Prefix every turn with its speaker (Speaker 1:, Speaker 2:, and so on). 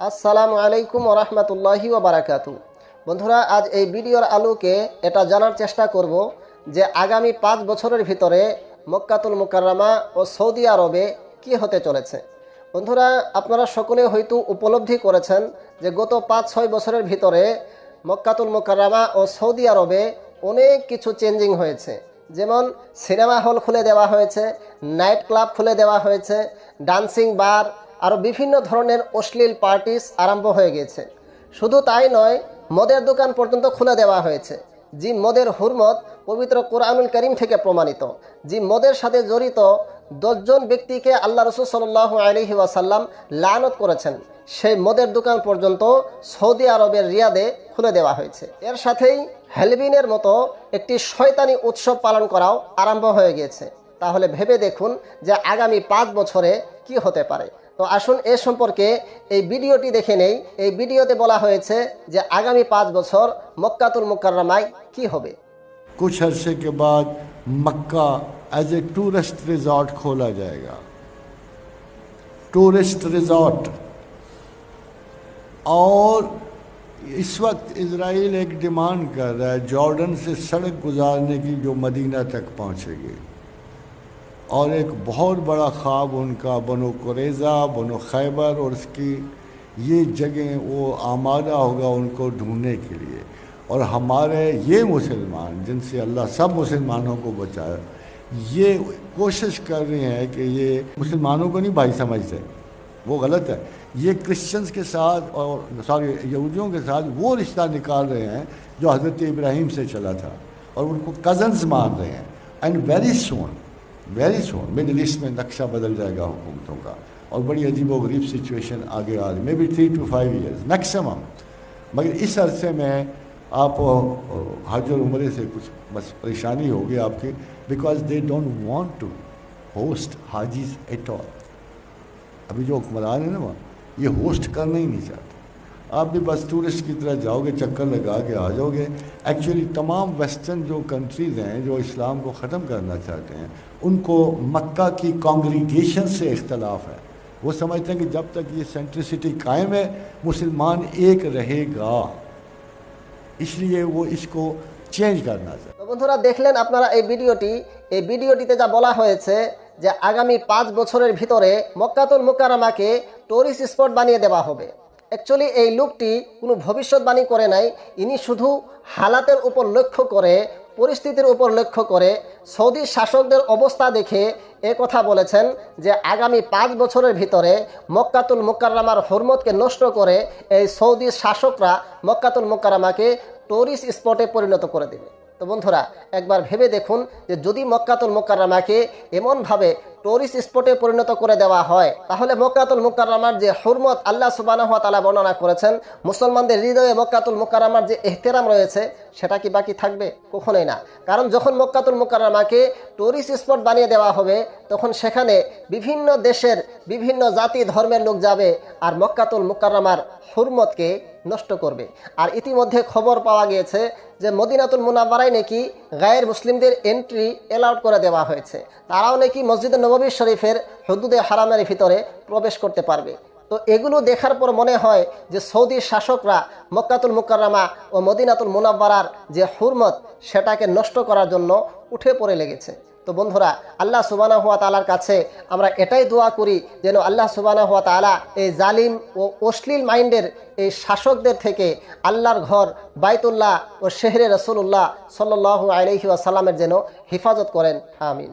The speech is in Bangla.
Speaker 1: আসসালামু আলাইকুম ওরহমতুল্লাহি ওবারাকাতু বন্ধুরা, আজ এই ভিডিওর আলোকে এটা জানার চেষ্টা করব যে আগামী পাঁচ বছরের ভিতরে মক্কাতুল মুকাররামা ও সৌদি আরবে কি হতে চলেছে। বন্ধুরা, আপনারা সকলে হয়তো উপলব্ধি করেছেন যে গত পাঁচ, ছয় বছরের ভিতরে মক্কাতুল মুকাররামা ও সৌদি আরবে অনেক কিছু চেঞ্জিং হয়েছে। যেমন, সিনেমা হল খুলে দেওয়া হয়েছে, নাইট ক্লাব খুলে দেওয়া হয়েছে, ডান্সিং বার আরও বিভিন্ন ধরনের অশ্লীল পার্টিস আরম্ভ হয়ে গেছে। শুধু তাই নয়, মদের দোকান পর্যন্ত খুলে দেওয়া হয়েছে, যে মদের হুরমত পবিত্র কোরআনুল করিম থেকে প্রমাণিত, যে মদের সাথে জড়িত দশজন ব্যক্তিকে আল্লাহ রসুল সাল্লাহ আলহি ওয়াসাল্লাম লানত করেছেন, সেই মদের দোকান পর্যন্ত সৌদি আরবের রিয়াদে খুলে দেওয়া হয়েছে। এর সাথেই হেলবিনের মতো একটি শয়তানি উৎসব পালন করাও আরম্ভ হয়ে গিয়েছে তাহলে ভেবে দেখুন যে আগামী পাঁচ বছরে কি হতে পারে। তো আসুন এ সম্পর্কে এই ভিডিওটি দেখে নেই এই ভিডিওতে বলা হয়েছে যে আগামী পাঁচ বছর মক্কাতুল মুকাররমায় কি হবে
Speaker 2: कुछ अरसे के बाद Makkah as a tourist resort खोला जाएगा टूरिस्ट रिजॉर्ट और इस वक्त इसराइल एक डिमांड कर रहा है जॉर्डन से सड़क गुजारने की जो मदीना तक पहुंचेगी اور ایک بہت بڑا خواب ان کا، بنو قریضہ بنو خیبر اور اس کی یہ جگہیں وہ آمادہ ہوگا ان کو ڈھونڈنے کے لیے۔ اور ہمارے یہ مسلمان جن سے اللہ سب مسلمانوں کو بچایا یہ کوشش کر رہے ہیں کہ یہ مسلمانوں کو نہیں بھائی سمجھتے، وہ غلط ہے۔ یہ کرسچنز کے ساتھ اور سوری یہودیوں کے ساتھ وہ رشتہ نکال رہے ہیں جو حضرت ابراہیم سے چلا تھا اور ان کو کزنز مان رہے ہیں۔ اینڈ ویری سون ویری سون مڈل لسٹ میں نقشہ بدل جائے گا حکومتوں کا اور بڑی عجیب و غریب سچویشن آگے آ رہی مے بی تھری ٹو فائیو ایئرز میکسیمم مگر اس عرصے میں آپ حج اور عمرے سے کچھ بس پریشانی ہوگی آپ کی بیکاز دے ڈونٹ وانٹ ٹو ہوسٹ حاجیز ایٹ آل ابھی جو حکمران ہیں نا وہاں یہ ہوسٹ کرنا ہی نہیں چاہتے. آپ بھی بس ٹورسٹ کی طرح جاؤ گے، چکر لگا کے آ جاؤ گے۔ ایکچولی تمام ویسٹرن جو کنٹریز ہیں، جو اسلام کو ختم کرنا چاہتے ہیں، ان کو مکہ کی کانگریگیشن سے اختلاف ہے۔ وہ سمجھتے ہیں کہ جب تک یہ سینٹرسٹی قائم ہے، مسلمان ایک رہے گا۔ اس لیے وہ اس کو চেঞ্জ করনা যায়
Speaker 1: তো বন্ধুরা দেখলেন আপনারা এই ভিডিওটি এই ভিডিওটিতে যা বলা হয়েছে যে مکہ পাঁচ مکہ رمہ کے ٹوریس টুরিস্ট بانیے دیوا ہو بے অ্যাকচুয়ালি এই লোকটি কোনো ভবিষ্যৎবাণী করে নাই। ইনি শুধু হালাতের উপর লক্ষ্য করে, পরিস্থিতির উপর লক্ষ্য করে সৌদি শাসকদের অবস্থা দেখে এ কথা বলেছেন যে আগামী পাঁচ বছরের ভিতরে মক্কাতুল মুকাররামার হরমতকে নষ্ট করে এই সৌদি শাসকরা মক্কাতুল মুকাররামাকে টুরিস্ট স্পটে পরিণত করে দেবে। তো বন্ধুরা, একবার ভেবে দেখুন যে যদি মক্কাতুল মোকাররামাকে এমনভাবে টুরিস্ট স্পটে পরিণত করে দেওয়া হয়, তাহলে মক্কাতুল মুকাররামার যে হুরমত আল্লাহ সুবানাহ তালা বর্ণনা করেছেন, মুসলমানদের হৃদয়ে মক্কাতুল মুকাররামার যে এহতেরাম রয়েছে, সেটা কি বাকি থাকবে? কখনোই না। কারণ যখন মক্কাতুল মুকাররামাকে টুরিস্ট স্পট বানিয়ে দেওয়া হবে, তখন সেখানে বিভিন্ন দেশের বিভিন্ন জাতি ধর্মের লোক যাবে, আর মক্কাতুল মুকাররামার হুরমতকে নষ্ট করবে। আর ইতিমধ্যে খবর পাওয়া গিয়েছে যে মদিনাতুল মুনাবারাই নাকি গায়ের মুসলিমদের এন্ট্রি অ্যালাউড করে দেওয়া হয়েছে। তারাও নাকি মসজিদে নববী শরীফের হদুদে হারামের ভিতরে প্রবেশ করতে পারবে। তো এগুলো দেখার পর মনে হয় যে সৌদি শাসকরা মক্কাতুল মুকাররামা ও মদিনাতুল মুনাব্বারার যে হুরমত, সেটাকে নষ্ট করার জন্য উঠে পড়ে লেগেছে। তো বন্ধুরা, আল্লাহ সুবানা হুয়া তালার কাছে আমরা এটাই দোয়া করি যেন আল্লাহ সুবানা হুয়া তালা এই জালিম ও অশ্লীল মাইন্ডের এই শাসকদের থেকে আল্লাহর ঘর, বাইতুল্লাহ ও শেহরে রসুল্লাহ সাল্লু আলহি আসাল্লামের যেন হেফাজত করেন। আমিন।